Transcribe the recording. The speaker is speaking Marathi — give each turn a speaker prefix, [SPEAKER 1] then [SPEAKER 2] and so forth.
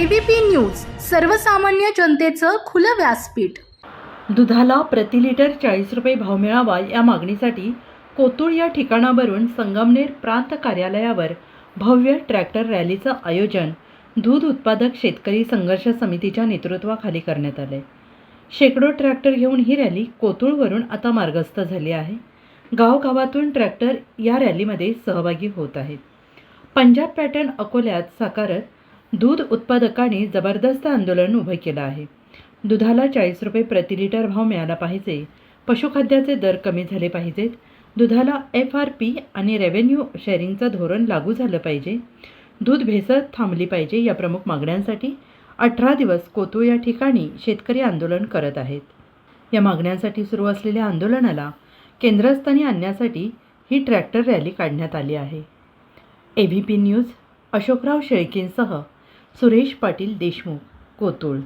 [SPEAKER 1] एबीपी न्यूज सर्वसामान्य जनतेचं खुलं व्यासपीठ.
[SPEAKER 2] दुधाला प्रति लिटर चाळीस रुपये भाव मिळावा या मागणीसाठी कोतुळ या ठिकाणावरून संगमनेर प्रांत कार्यालयावर भव्य ट्रॅक्टर रॅलीचं आयोजन दूध उत्पादक शेतकरी संघर्ष समितीच्या नेतृत्वाखाली करण्यात आले शेकडो ट्रॅक्टर घेऊन ही रॅली कोतुळवरून आता मार्गस्थ झाली आहे. गावगावातून ट्रॅक्टर या रॅलीमध्ये सहभागी होत आहेत. पंजाब पॅटर्न अकोल्यात साकारत दूध उत्पादकांनी जबरदस्त आंदोलन उभं केलं आहे. दुधाला चाळीस रुपये प्रति लिटर भाव मिळाला पाहिजे. पशुखाद्याचे दर कमी झाले पाहिजेत. दुधाला एफ आर पी आणि रेव्हेन्यू शेअरिंगचं धोरण लागू झालं पाहिजे. दूध भेसळ थांबली पाहिजे या प्रमुख मागण्यांसाठी अठरा दिवस कोतू या ठिकाणी शेतकरी आंदोलन करत आहेत. या मागण्यांसाठी सुरू असलेल्या आंदोलनाला केंद्रस्थानी आणण्यासाठी ही ट्रॅक्टर रॅली काढण्यात आली आहे. A V P news Ashokrao शेळकेंसह Suresh Patil Deshmukh Kotul